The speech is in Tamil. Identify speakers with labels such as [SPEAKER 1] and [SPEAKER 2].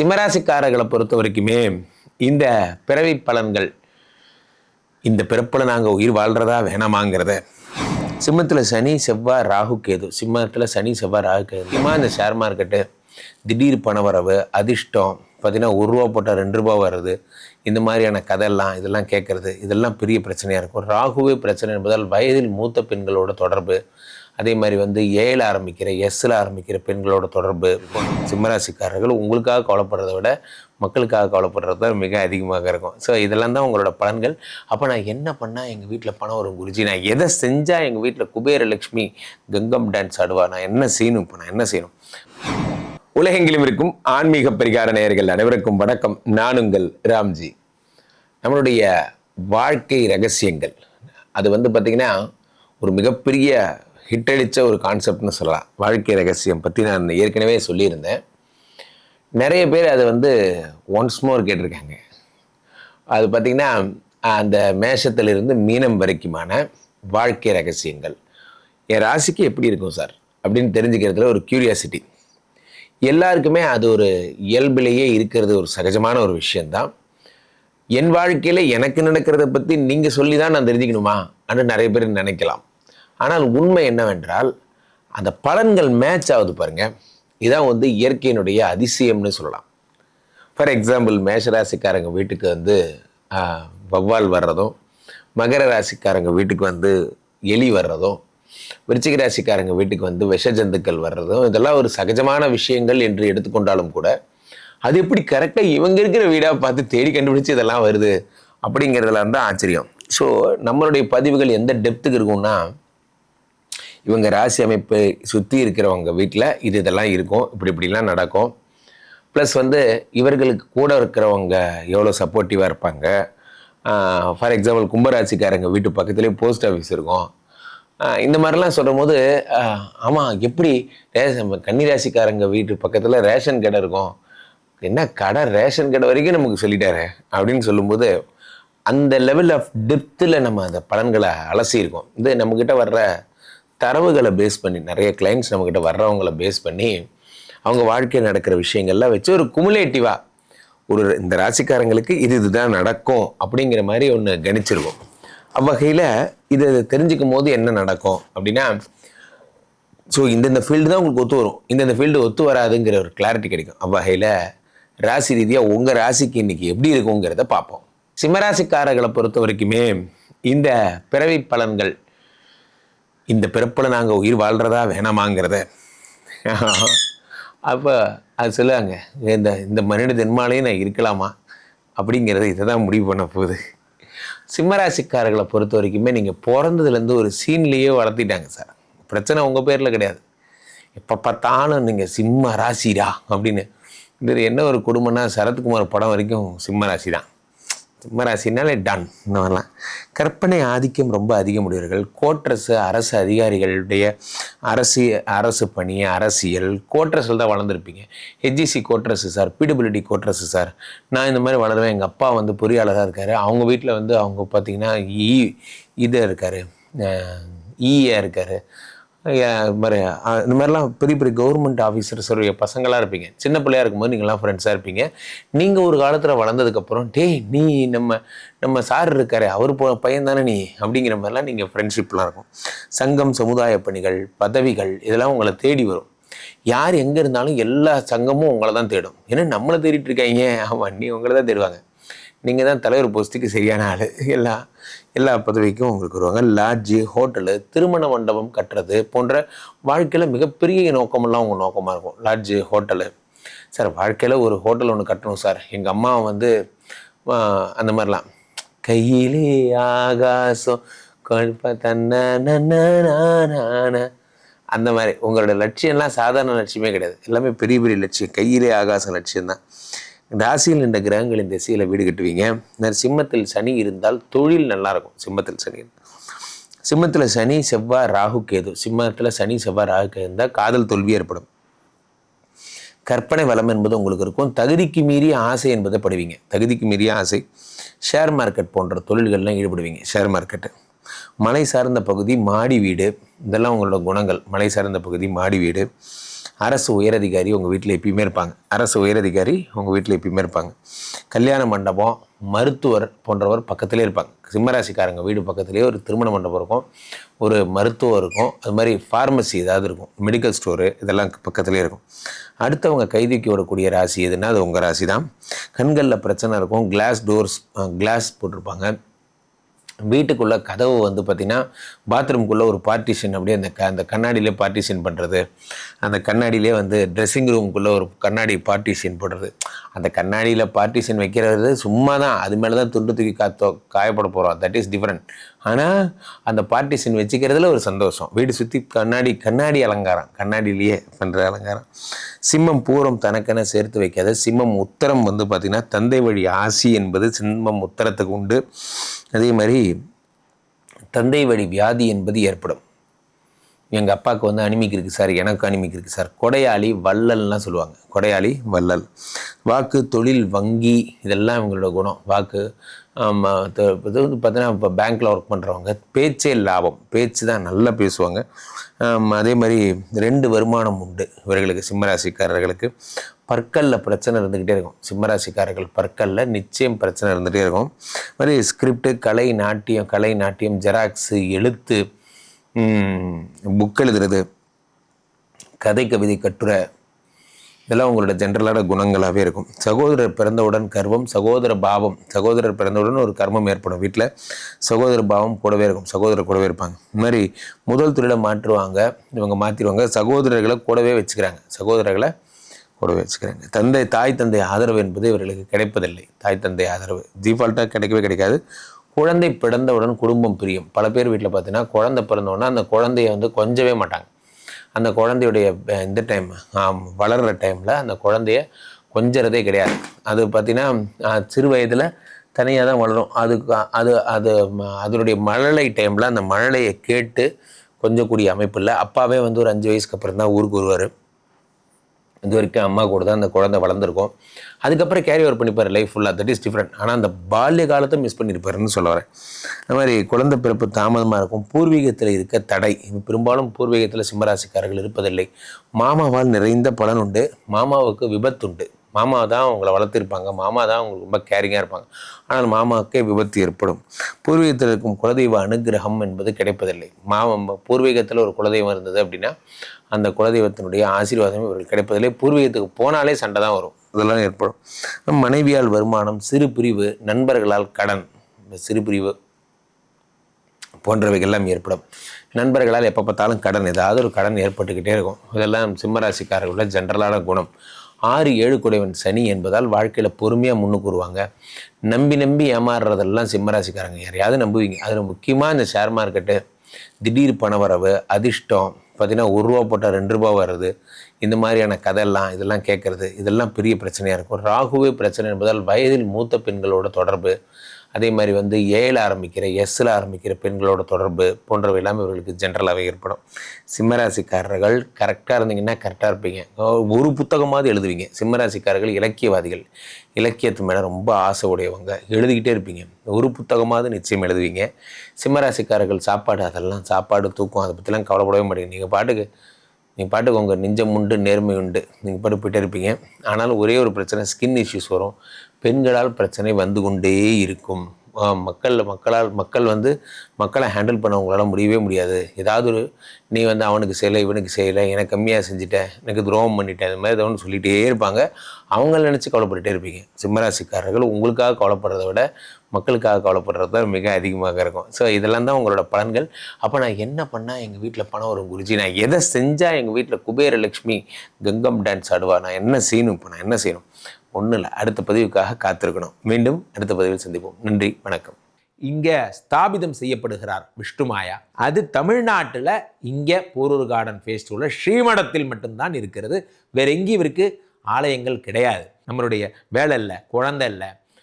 [SPEAKER 1] சிம்மராசிக்காரர்களை பொறுத்த வரைக்குமே இந்த பிறவி பலன்கள் இந்த பிறப்பில் நாங்கள் உயிர் வாழ்கிறதா வேணாமாங்கிறத சிம்மத்தில் சனி செவ்வாய் ராகு கேது. சிம்மத்தில் சனி செவ்வாய் ராகு கேது. முக்கியமாக இந்த ஷேர் மார்க்கெட்டு திடீர் பணவரவு அதிர்ஷ்டம் பார்த்திங்கன்னா ஒரு ரூபா போட்டால் ரெண்டு ரூபா வருது. இந்த மாதிரியான கதையெல்லாம் இதெல்லாம் கேட்குறது இதெல்லாம் பெரிய பிரச்சனையாக இருக்கும். ராகுவே பிரச்சனை என்பதால் வயதில் மூத்த பெண்களோட தொடர்பு அதே மாதிரி வந்து ஏழில் ஆரம்பிக்கிற எஸ்ஸில் ஆரம்பிக்கிற பெண்களோட தொடர்பு சிம்மராசிக்காரர்கள் உங்களுக்காக கவலைப்படுறத விட மக்களுக்காக கவலைப்படுறது தான் மிக அதிகமாக இருக்கும். ஸோ இதெல்லாம் தான் உங்களோட பலன்கள். அப்போ நான் என்ன பண்ணால் எங்கள் வீட்டில் பணம் வரும் குருஜி? நான் எதை செஞ்சால் எங்கள் வீட்டில் குபேர லக்ஷ்மி கங்கம் டான்ஸ் ஆடுவா? நான் என்ன செய்யணும்? இப்போ நான் என்ன செய்யணும்? உலகெங்கிலும் இருக்கும் ஆன்மீக பரிகார நேயர்கள் அனைவருக்கும் வணக்கம். நான் உங்கள் ராம்ஜி. நம்மளுடைய வாழ்க்கை ரகசியங்கள். அது வந்து பார்த்திங்கன்னா ஒரு மிகப்பெரிய ஹிட் அடித்த ஒரு கான்செப்ட்னு சொல்லலாம். வாழ்க்கை ரகசியம் பற்றி நான் ஏற்கனவே சொல்லியிருந்தேன். நிறைய பேர் அதை வந்து ஒன்ஸ் மோர் கேட்டிருக்காங்க. அது பார்த்திங்கன்னா அந்த மேஷத்திலிருந்து மீனம் வரைக்குமான வாழ்க்கை ரகசியங்கள். என் ராசிக்கு எப்படி இருக்கும் சார்? அப்படின்னு தெரிஞ்சுக்கிறதுல ஒரு க்யூரியாசிட்டி எல்லாருக்குமே அது ஒரு இயல்பிலேயே இருக்கிறது ஒரு சகஜமான ஒரு விஷயந்தான் என் வாழ்க்கையில் எனக்கு நடக்கிறத பற்றி நீங்கள் சொல்லி தான் நான் தெரிஞ்சுக்கணுமா? அப்படின்னு நிறைய பேர் நினைக்கலாம். ஆனால் உண்மை என்னவென்றால் அந்த பலன்கள் மேட்ச் ஆகுது பாருங்க. இதான் வந்து இயற்கையினுடைய அதிசயம்னு சொல்லலாம். ஃபார் எக்ஸாம்பிள் மேஷராசிக்காரங்க வீட்டுக்கு வந்து வவ்வால் வௌவால் வர்றதும் மகர ராசிக்காரங்க வீட்டுக்கு வந்து எலி வர்றதும் விருச்சிக ராசிக்காரங்க வீட்டுக்கு வந்து விஷ ஜந்துக்கள் வர்றதும் இதெல்லாம் ஒரு சகஜமான விஷயங்கள் என்று எடுத்துக்கொண்டாலும் கூட அது எப்படி கரெக்டாக இவங்க இருக்கிற வீடாக பார்த்து தேடி கண்டுபிடிச்சு இதெல்லாம் வருது அப்படிங்கிறதுலாம் தான் ஆச்சரியம். ஸோ நம்மளுடைய பதிவுகள் எந்த டெப்த்துக்கு இருக்கும்னா இவங்க ராசி அமைப்பை சுற்றி இருக்கிறவங்க வீட்டில் இது இதெல்லாம் இருக்கும் இப்படி இப்படிலாம் நடக்கும். ப்ளஸ் வந்து இவர்களுக்கு கூட இருக்கிறவங்க எவ்வளோ சப்போர்ட்டிவாக இருப்பாங்க. ஃபார் எக்ஸாம்பிள் கும்பராசிக்காரங்க வீட்டு பக்கத்துலேயே போஸ்ட் ஆஃபீஸ் இருக்கும். இந்த மாதிரிலாம் சொல்லும் போது ஆமாம் எப்படி ரேஷன் கன்னிராசிக்காரங்க வீட்டு பக்கத்தில் ரேஷன் கடை இருக்கும். என்ன கடை ரேஷன் கடை வரைக்கும் நமக்கு சொல்லிட்டாரு அப்படின்னு சொல்லும்போது அந்த லெவல் ஆஃப் டெப்த்தில் நம்ம அந்த பலன்களை அலசியிருக்கோம் இது நம்மக்கிட்ட வர்ற தரவுகளை பேஸ் பண்ணி நிறைய கிளைண்ட்ஸ் நம்மக்கிட்ட வர்றவங்களை பேஸ் பண்ணி அவங்க வாழ்க்கையில் நடக்கிற விஷயங்கள்லாம் வச்சு ஒரு குமுலேட்டிவாக ஒரு இந்த ராசிக்காரங்களுக்கு இது இதுதான் நடக்கும் அப்படிங்கிற மாதிரி ஒன்று கணிச்சிருவோம். அவ்வகையில் இது தெரிஞ்சுக்கும் போது என்ன நடக்கும் அப்படின்னா ஸோ இந்தந்த ஃபீல்டு தான் உங்களுக்கு ஒத்து வரும். இந்தந்த ஃபீல்டு ஒத்து வராதுங்கிற ஒரு கிளாரிட்டி கிடைக்கும். அவ்வகையில் ராசி ரீதியாக உங்கள் ராசிக்கு இன்னைக்கு எப்படி இருக்குங்கிறத பார்ப்போம். சிம்மராசிக்காரர்களை பொறுத்த வரைக்குமே இந்த பிறவி பலன்கள் இந்த பிறப்பில் நாங்கள் உயிர் வாழ்கிறதா வேணாமாங்கிறத. அப்போ அது சொல்லுவாங்க இந்த இந்த மனித ஜென்மாலையும் நான் இருக்கலாமா? அப்படிங்கிறத இதை தான் முடிவு பண்ண போகுது. சிம்மராசிக்காரர்களை பொறுத்த வரைக்குமே நீங்கள் பிறந்ததுலேருந்து ஒரு சீன்லேயே வளர்த்திட்டாங்க சார். பிரச்சனை உங்கள் பேரில் கிடையாது. எப்போ பார்த்தாலும் நீங்கள் சிம்ம ராசிடா அப்படின்னு. இது என்ன ஒரு குடும்பம்னா சரத்குமார் படம் வரைக்கும் சிம்ம ராசி தான் சிம்மராசினாலே டன் இந்த மாதிரிலாம். கற்பனை ஆதிக்கம் ரொம்ப அதிகமுடையவர்கள் கோட்ரஸு அரசு அதிகாரிகளுடைய அரசு அரசு பணி அரசியல் கோட்ரஸில் தான் வளர்ந்துருப்பீங்க. HGC quarters sir PWD quarters sir நான் இந்த மாதிரி வளருவேன் எங்கள் அப்பா வந்து பொறியாளராக இருக்கார். அவங்க வீட்டில் வந்து அவங்க பார்த்திங்கன்னா இ இதாக இருக்கார். ஈயாக இருக்கார். மாதிரி இந்த மாதிரிலாம் பெரிய பெரிய கவர்மெண்ட் ஆஃபீஸர்ஸுடைய பசங்களாக இருப்பீங்க. சின்ன பிள்ளையா இருக்கும்போது நீங்களாம் ஃப்ரெண்ட்ஸாக இருப்பீங்க. நீங்கள் ஒரு காலத்தில் வளர்ந்ததுக்கப்புறம் டேய் நீ நம்ம நம்ம சார் இருக்காரு அவர் போ பையன் தானே நீ? அப்படிங்கிற மாதிரிலாம் நீங்கள் ஃப்ரெண்ட்ஷிப்லாம் இருக்கும். சங்கம் சமுதாய பணிகள் பதவிகள் இதெல்லாம் உங்களை தேடி வரும். யார் எங்கே இருந்தாலும் எல்லா சங்கமும் உங்களை தான் தேடும். ஏன்னா நம்மளை தேடிட்டு இருக்காங்க. ஆமாம் நீ உங்களை தான் தேடுவாங்க. நீங்கள் தான் தலைவர் போஸ்ட்டுக்கு சரியான ஆள். எல்லா எல்லா பதவிக்கும் உங்களுக்கு வருவாங்க. லாட்ஜு ஹோட்டலு திருமண மண்டபம் கட்டுறது போன்ற வாழ்க்கையில் மிகப்பெரிய நோக்கமெல்லாம் உங்கள் நோக்கமாக இருக்கும். லாட்ஜு ஹோட்டலு சார் வாழ்க்கையில் ஒரு ஹோட்டல் ஒன்று கட்டணும் சார் எங்கள் அம்மா வந்து அந்த மாதிரிலாம். கையிலே ஆகாசம் கொழுப்ப தன்ன நன்ன அந்த மாதிரி. உங்களோட லட்சியம்லாம் சாதாரண லட்சியமே கிடையாது. எல்லாமே பெரிய பெரிய லட்சியம். கையிலே ஆகாச லட்சியம்தான். ராசியில் இந்த கிரகங்களின் திசையில் வீடு கட்டுவீங்க. சிம்மத்தில் சனி இருந்தால் தொழில் நல்லா இருக்கும் சிம்மத்தில் சனி. சிம்மத்தில் சனி செவ்வாய் ராகு கேது. சிம்மத்தில் சனி செவ்வாய் ராகு கேது இருந்தால் காதல் தோல்வி ஏற்படும். கற்பனை வளம் என்பது உங்களுக்கு இருக்கும். தகுதிக்கு மீறிய ஆசை என்பதை படுவீங்க. தகுதிக்கு மீறிய ஆசை. ஷேர் மார்க்கெட் போன்ற தொழில்கள்லாம் ஈடுபடுவீங்க. Share market. மலை சார்ந்த பகுதி மாடி வீடு. இதெல்லாம் உங்களோட குணங்கள். மலை சார்ந்த பகுதி மாடி வீடு. அரசு உயரதிகாரி உங்கள் வீட்டில் எப்பயுமே இருப்பாங்க. அரசு உயரதிகாரி உங்கள் வீட்டில் எப்பயுமே இருப்பாங்க. கல்யாண மண்டபம் மருத்துவர் போன்றவர் பக்கத்திலே இருப்பாங்க. சிம்மராசிக்காரங்க வீடு பக்கத்துலேயே ஒரு திருமண மண்டபம் இருக்கும். ஒரு மருத்துவம் இருக்கும். அது மாதிரி ஃபார்மசி ஏதாவது இருக்கும். மெடிக்கல் ஸ்டோரு இதெல்லாம் பக்கத்துலேயே இருக்கும். அடுத்தவங்க கைதுக்கி விடக்கூடிய ராசி எதுன்னா அது உங்கள் ராசி தான் கண்களில் பிரச்சனை இருக்கும். கிளாஸ் டோர்ஸ் கிளாஸ் போட்டிருப்பாங்க. வீட்டுக்குள்ளே கதவு வந்து பார்த்திங்கன்னா பாத்ரூம்குள்ளே ஒரு பார்ட்டிஷன் அப்படியே அந்த க அந்த கண்ணாடியிலே பார்ட்டிஷன் பண்ணுறது அந்த கண்ணாடியிலே வந்து ட்ரெஸ்ஸிங் ரூம்குள்ளே ஒரு கண்ணாடி பார்ட்டிஷன் போடுறது. அந்த கண்ணாடியில் பார்ட்டிஷன் வைக்கிறது சும்மா தான் அது மேலே தான் துண்டு தூக்கி காத்தோ காயப்பட போகிறோம் தட் இஸ் டிஃப்ரெண்ட் ஆனால் அந்த பார்ட்டிஷன் வச்சுக்கிறதுல ஒரு சந்தோஷம். வீடு சுற்றி கண்ணாடி கண்ணாடி அலங்காரம். கண்ணாடியிலேயே பண்ணுற அலங்காரம். சிம்மம் பூரம் தனக்கென சேர்த்து வைக்காத சிம்மம் உத்தரம் வந்து பார்த்திங்கன்னா தந்தை வழி ஆசி என்பது சிம்மம் உத்தரத்துக்கு உண்டு. அதே மாதிரி தந்தை வழி வியாதி என்பது ஏற்படும். எங்கள் அப்பாவுக்கு வந்து அனிமிக் இருக்குது சார் எனக்கு அனிமிக் இருக்குது சார் கொடையாளி வள்ளல்னால் சொல்லுவாங்க. கொடையாளி வள்ளல். வாக்கு தொழில் வங்கி இதெல்லாம் இவங்களோட குணம். வாக்கு த- இது வந்து பார்த்தீங்கன்னா இப்போ பேங்க்கில் ஒர்க் பண்ணுறவங்க பேச்சே லாபம். பேச்சு தான் நல்லா பேசுவாங்க. அதே மாதிரி ரெண்டு வருமானம் உண்டு இவர்களுக்கு சிம்மராசிக்காரர்களுக்கு. பற்களில் பிரச்சனை இருந்துக்கிட்டே இருக்கும். சிம்மராசிக்காரர்கள் பற்களில் நிச்சயம் பிரச்சனை இருந்துகிட்டே இருக்கும். மாதிரி ஸ்கிரிப்டு கலை நாட்டியம் கலை நாட்டியம் ஜெராக்ஸு எழுத்து புக் எழுதுறது கதை கவிதை கட்டுரை இதெல்லாம் உங்களோட ஜென்ரலான குணங்களாகவே இருக்கும். சகோதரர் பிறந்தவுடன் கர்வம் சகோதர பாவம் சகோதரர் பிறந்தவுடன் ஒரு கர்மம் ஏற்படும் வீட்டில் சகோதர பாவம் கூடவே இருக்கும் சகோதரர் கூடவே இருப்பாங்க. இந்த மாதிரி முதல் தொழிலை மாற்றுவாங்க இவங்க மாற்றிடுவாங்க சகோதரர்களை கூடவே வச்சுக்கிறாங்க சகோதரர்களை கூடவே வச்சுக்கிறாங்க. தந்தை தாய் தந்தை ஆதரவு என்பது இவர்களுக்கு கிடைப்பதில்லை. தாய் தந்தை ஆதரவு. டிஃபால்ட்டாக கிடைக்கவே கிடைக்காது. குழந்தை பிறந்தவுடன் குடும்பம் பிரியும். பல பேர் வீட்டில் பார்த்தீங்கன்னா குழந்தை பிறந்தவுடனே அந்த குழந்தைய வந்து கொஞ்சவே மாட்டாங்க. அந்த குழந்தையுடைய இந்த டைம் வளர்கிற டைமில் அந்த குழந்தைய கொஞ்சறதே கிடையாது. அது பார்த்திங்கன்னா சிறு வயதில் தனியாக தான் வளரும். அதுக்கு அது அது அதனுடைய மழலை டைமில் அந்த மழலையை கேட்டு கொஞ்சக்கூடிய அமைப்பு இல்லை. அப்பாவே வந்து ஒரு அஞ்சு வயசுக்கு அப்புறம் தான் ஊருக்கு வருவார். இது வரைக்கும் அம்மா கூட தான் அந்த குழந்தை வளர்ந்துருக்கும். அதுக்கப்புறம் கேரி ஓவர் பண்ணிப்பார் லைஃப் ஃபுல்லாக தட் இஸ் டிஃப்ரெண்ட் ஆனால் அந்த பால்ய காலத்தை மிஸ் பண்ணியிருப்பாருன்னு சொல்ல வரேன். அது மாதிரி குழந்தை பிறப்பு தாமதமாக இருக்கும். பூர்வீகத்தில் இருக்க தடை. பெரும்பாலும் பூர்வீகத்தில் சிம்மராசிக்காரர்கள் இருப்பதில்லை. மாமாவால் நிறைந்த பலன் உண்டு. மாமாவுக்கு விபத்துண்டு. மாமா தான் அவங்கள வளர்த்திருப்பாங்க. மாமா தான் அவங்களுக்கு ரொம்ப கேரிங்காக இருப்பாங்க. ஆனால் மாமாவுக்கே விபத்து ஏற்படும். பூர்வீகத்தில் இருக்கும் குலதெய்வ அனுகிரகம் என்பது கிடைப்பதில்லை. மாமா பூர்வீகத்தில் ஒரு குலதெய்வம் இருந்தது அப்படின்னா அந்த குலதெய்வத்தினுடைய ஆசீர்வாதம் இவர்கள் கிடைப்பதில்லை. பூர்வீகத்துக்கு போனாலே சண்டை தான் வரும். இதெல்லாம் ஏற்படும். மனைவியால் வருமானம் சிறு பிரிவு நண்பர்களால் கடன் இந்த சிறு பிரிவு போன்றவைகள்லாம் ஏற்படும். நண்பர்களால் எப்போ பார்த்தாலும் கடன் ஏதாவது ஒரு கடன் ஏற்பட்டுக்கிட்டே இருக்கும். இதெல்லாம் சிம்மராசிக்காரர்களோட ஜென்ரலான குணம். ஆறு ஏழு குடைவன் சனி என்பதால் வாழ்க்கையில் பொறுமையாக முன்னுக்கு வருவாங்க. நம்பி நம்பி ஏமாறுறதெல்லாம் சிம்மராசிக்காரங்க. யாரையாவது நம்புவீங்க. அதில் முக்கியமாக இந்த ஷேர் மார்க்கெட்டு திடீர் பணவரவு அதிர்ஷ்டம் பார்த்தீங்கன்னா ஒரு ரூபா போட்டால் ரெண்டு ரூபா வர்றது இந்த மாதிரியான கதையெல்லாம் இதெல்லாம் கேட்குறது இதெல்லாம் பெரிய பிரச்சனையாக இருக்கும். ராகுவே பிரச்சனை என்பதால் வயதில் மூத்த பெண்களோட தொடர்பு அதே மாதிரி வந்து ஏல ஆரம்பிக்கிற எஸ்ஸில் ஆரம்பிக்கிற பெண்களோட தொடர்பு போன்றவை எல்லாமே இவர்களுக்கு ஜென்ரலாகவே ஏற்படும். சிம்மராசிக்காரர்கள் கரெக்டாக இருந்தீங்கன்னா கரெக்டாக இருப்பீங்க. ஒரு புத்தகமாவது எழுதுவீங்க. சிம்மராசிக்காரர்கள் இலக்கியவாதிகள். இலக்கியத்து மேலே ரொம்ப ஆசை உடையவங்க. எழுதிக்கிட்டே இருப்பீங்க. ஒரு புத்தகமாவது நிச்சயம் எழுதுவீங்க. சிம்மராசிக்காரர்கள் சாப்பாடு அதெல்லாம் சாப்பாடு தூக்கம் அதை பற்றிலாம் கவலைப்படவே மாட்டேங்குது நீங்கள் பாட்டுக்கு நீங்கள் பாட்டுக்கு உங்கள் நெஞ்சம் உண்டு நேர்மை உண்டு. நீங்கள் பாட்டு போயிட்டே இருப்பீங்க. ஆனாலும் ஒரே ஒரு பிரச்சனை ஸ்கின் இஷ்யூஸ் வரும். பெண்களால் பிரச்சனை வந்து கொண்டே இருக்கும். மக்களில் மக்கள் மக்களால் மக்கள் வந்து மக்களை ஹேண்டில் பண்ண உங்களால் முடியவே முடியாது. ஏதாவது ஒரு நீ வந்து அவனுக்கு செய்யலை இவனுக்கு செய்யலை எனக்கு கம்மியாக செஞ்சுட்டேன் எனக்கு துரோகம் பண்ணிட்டேன் இந்த மாதிரி ஏதோ ஒன்று சொல்லிகிட்டே இருப்பாங்க. அவங்கள நினச்சி கவலைப்பட்டுட்டே இருப்பீங்க. சிம்மராசிக்காரர்கள் உங்களுக்காக கவலைப்படுறத விட மக்களுக்காக கவலைப்படுறது தான் மிக அதிகமாக இருக்கும். ஸோ இதெல்லாம் தான் உங்களோட பலன்கள். அப்போ நான் என்ன பண்ணால் எங்கள் வீட்டில் பணம் வரும் குருஜி? நான் எதை செஞ்சால் எங்கள் வீட்டில் குபேரலட்சுமி கங்கம் டான்ஸ் ஆடுவா? நான் என்ன செய்யணும்? இப்போ நான் என்ன செய்யணும்? ஒன்றும் இல்லை. அடுத்த பதிவுக்காக காத்திருக்கணும். மீண்டும் அடுத்த பதிவில் சந்திப்போம். நன்றி. வணக்கம்.
[SPEAKER 2] இங்கே ஸ்தாபிதம் செய்யப்படுகிறார் விஷ்ணுமாயா அது தமிழ்நாட்டில் இங்கே போரூர் கார்டன் ஃபெஸ்டிவலில் ஸ்ரீமடத்தில் மட்டும்தான் இருக்கிறது. வேற எங்கேயும் இவருக்கு ஆலயங்கள் கிடையாது. நம்மளுடைய வேலை இல்லை குழந்தை இல்லை